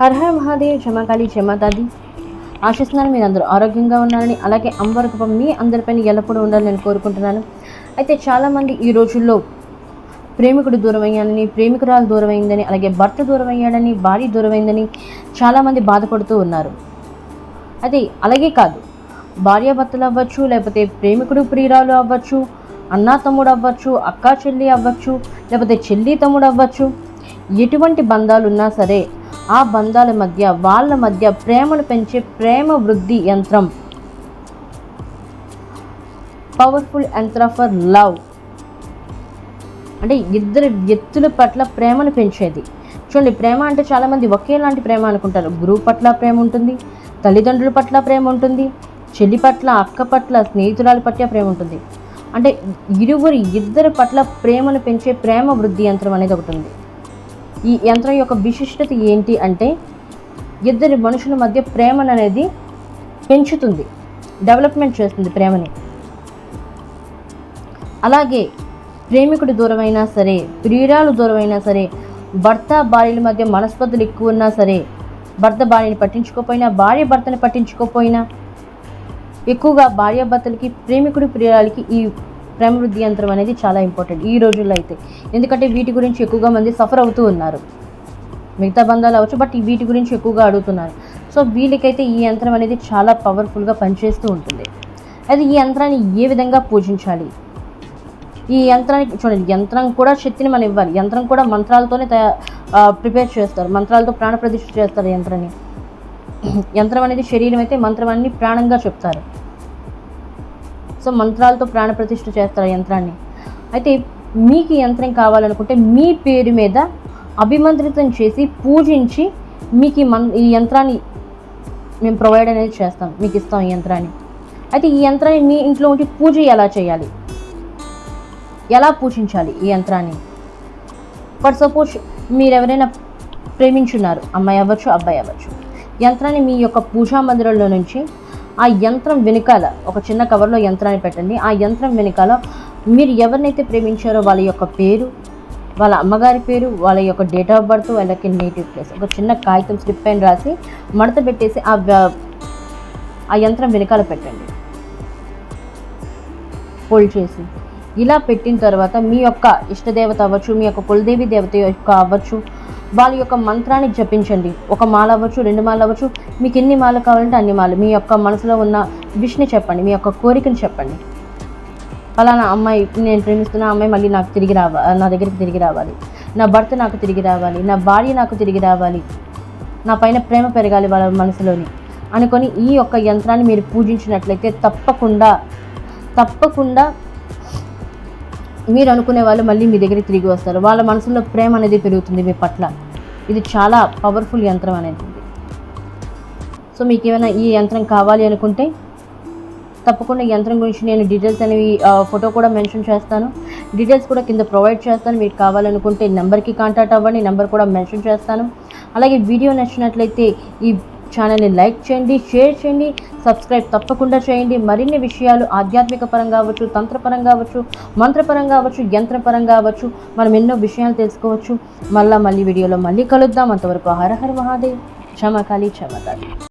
Her Har Mahadev క్షమాకాళి క్షమాతాది ఆశిస్తున్నాను మీరు అందరూ ఆరోగ్యంగా ఉన్నారని అలాగే అమ్మవరకపం మీ అందరిపైన ఎల్లప్పుడూ ఉండాలని నేను కోరుకుంటున్నాను. అయితే చాలామంది ఈ రోజుల్లో ప్రేమికుడు దూరమయ్యానని ప్రేమికురాలు దూరమైందని అలాగే భర్త దూరమయ్యాడని భార్య దూరమైందని చాలామంది బాధపడుతూ ఉన్నారు. అది అలాగే కాదు. భార్యాభర్తలు అవ్వచ్చు లేకపోతే ప్రేమికుడు ప్రియురాలు అవ్వచ్చు అన్నా తమ్ముడు అవ్వచ్చు అక్కా చెల్లి అవ్వచ్చు లేకపోతే చెల్లి తమ్ముడు అవ్వచ్చు ఎటువంటి బంధాలు ఉన్నా సరే ఆ బంధాల మధ్య వాళ్ళ మధ్య ప్రేమను పెంచే ప్రేమ వృద్ధి యంత్రం. పవర్ఫుల్ యంత్ర ఫర్ లవ్ అంటే ఇద్దరు వ్యక్తుల పట్ల ప్రేమను పెంచేది. చూడండి ప్రేమ అంటే చాలామంది ఒకేలాంటి ప్రేమ అనుకుంటారు. గురువు పట్ల ప్రేమ ఉంటుంది తల్లిదండ్రుల పట్ల ప్రేమ ఉంటుంది చెల్లి పట్ల అక్క పట్ల స్నేహితురాల పట్ల ప్రేమ ఉంటుంది. అంటే ఇరువురు ఇద్దరి పట్ల ప్రేమను పెంచే ప్రేమ వృద్ధి యంత్రం అనేది ఒకటి ఉంది. ఈ యంత్రం యొక్క విశిష్టత ఏంటి అంటే ఇద్దరి మనుషుల మధ్య ప్రేమను అనేది పెంచుతుంది డెవలప్మెంట్ చేస్తుంది ప్రేమని. అలాగే ప్రేమికుడు దూరమైనా సరే ప్రియురాలు దూరమైనా సరే భర్త భార్యల మధ్య మనస్పర్ధలు ఎక్కువ ఉన్నా సరే భర్త భార్యని పట్టించుకోకపోయినా భార్య భర్తని పట్టించుకోకపోయినా ఎక్కువగా భార్యాభర్తలకి ప్రేమికుడు ప్రియురాలకి ఈ ప్రేమ వృద్ధి యంత్రం అనేది చాలా ఇంపార్టెంట్ ఈ రోజుల్లో అయితే. ఎందుకంటే వీటి గురించి ఎక్కువగా మంది సఫర్ అవుతూ ఉన్నారు. మిగతా బంధాలు అవచ్చు బట్ వీటి గురించి ఎక్కువగా అడుగుతున్నారు. సో వీళ్ళకైతే ఈ యంత్రం అనేది చాలా పవర్ఫుల్గా పనిచేస్తూ ఉంటుంది. అది ఈ యంత్రాన్ని ఏ విధంగా పూజించాలి? ఈ యంత్రానికి చూడండి యంత్రం కూడా శక్తిని మనం ఇవ్వాలి. యంత్రం కూడా మంత్రాలతోనే తయా ప్రిపేర్ చేస్తారు. మంత్రాలతో ప్రాణ ప్రతిష్ఠ చేస్తారు యంత్రాన్ని. యంత్రం అనేది శరీరం అయితే మంత్రం అన్ని ప్రాణంగా చెప్తారు. సో మంత్రాలతో ప్రాణప్రతిష్ఠ చేస్తారు యంత్రాన్ని. అయితే మీకు యంత్రం కావాలనుకుంటే మీ పేరు మీద అభిమంత్రితం చేసి పూజించి మీకు ఈ మన్ ఈ యంత్రాన్ని మేము ప్రొవైడ్ అనేది చేస్తాం. మీకు ఇస్తాం ఈ యంత్రాన్ని. అయితే ఈ యంత్రాన్ని మీ ఇంట్లో ఉండి పూజ ఎలా చేయాలి? ఎలా పూజించాలి ఈ యంత్రాన్ని? ఫర్ సపోజ్ మీరు ఎవరైనా ప్రేమించున్నారు అమ్మాయి అవ్వచ్చు అబ్బాయి అవ్వచ్చు. యంత్రాన్ని మీ యొక్క పూజా మందిరంలో నుంచి ఆ యంత్రం వెనుకాల ఒక చిన్న కవర్లో యంత్రాన్ని పెట్టండి. ఆ యంత్రం వెనుకాల మీరు ఎవరినైతే ప్రేమించారో వాళ్ళ యొక్క పేరు వాళ్ళ అమ్మగారి పేరు వాళ్ళ యొక్క డేట్ ఆఫ్ బర్త్ వాళ్ళకి నేటివ్ ప్లేస్ ఒక చిన్న కాగితం స్లిప్ పైన రాసి మడత పెట్టేసి ఆ ఆ యంత్రం వెనకాల పెట్టండి. ఫోల్డ్ చేసి. ఇలా పెట్టిన తర్వాత మీ యొక్క ఇష్టదేవత అవ్వచ్చు మీ యొక్క కులదేవి దేవత యొక్క అవ్వచ్చు వాళ్ళ యొక్క మంత్రాన్ని జపించండి. ఒక మాల అవ్వచ్చు రెండు మాల అవ్వచ్చు మీకు ఎన్ని మాలు కావాలంటే అన్ని మాలు. మీ యొక్క మనసులో ఉన్న విష్ని చెప్పండి మీ యొక్క కోరికను చెప్పండి. ఫలానా అమ్మాయి నేను ప్రేమిస్తున్న అమ్మాయి మళ్ళీ నాకు తిరిగి రావాలి నా దగ్గరికి తిరిగి రావాలి. నా భర్త నాకు తిరిగి రావాలి. నా భార్య నాకు తిరిగి రావాలి. నా పైన ప్రేమ పెరగాలి వాళ్ళ మనసులోని. అనుకొని ఈ యొక్క యంత్రాన్ని మీరు పూజించినట్లయితే తప్పకుండా తప్పకుండా మీరు అనుకునే వాళ్ళు మళ్ళీ మీ దగ్గరికి తిరిగి వస్తారు. వాళ్ళ మనసులో ప్రేమ అనేది పెరుగుతుంది మీ పట్ల. ఇది చాలా పవర్ఫుల్ యంత్రం అనేది సో మీకు ఏమైనా ఈ యంత్రం కావాలి అనుకుంటే తప్పకుండా యంత్రం గురించి నేను డీటెయిల్స్ అనేవి ఫోటో కూడా మెన్షన్ చేస్తాను. డీటెయిల్స్ కూడా కింద ప్రొవైడ్ చేస్తాను. మీకు కావాలనుకుంటే నెంబర్కి కాంటాక్ట్ అవ్వండి. నెంబర్ కూడా మెన్షన్ చేస్తాను. అలాగే వీడియో నచ్చినట్లయితే ఈ ఛానల్ని లైక్ చేయండి షేర్ చేయండి సబ్స్క్రైబ్ తప్పకుండా చేయండి. మరిన్ని విషయాలు ఆధ్యాత్మిక పరంగా అవ్వచ్చు తంత్రపరంగా అవ్వచ్చు మంత్రపరంగా అవ్వచ్చు యంత్రపరంగా అవ్వచ్చు మనం ఎన్నో విషయాలు తెలుసుకోవచ్చు. మళ్ళీ మళ్ళీ వీడియోలో మళ్ళీ కలుద్దాం. అంతవరకు హర హర మహాదేవ్. క్షమకాళి క్షమకాళి.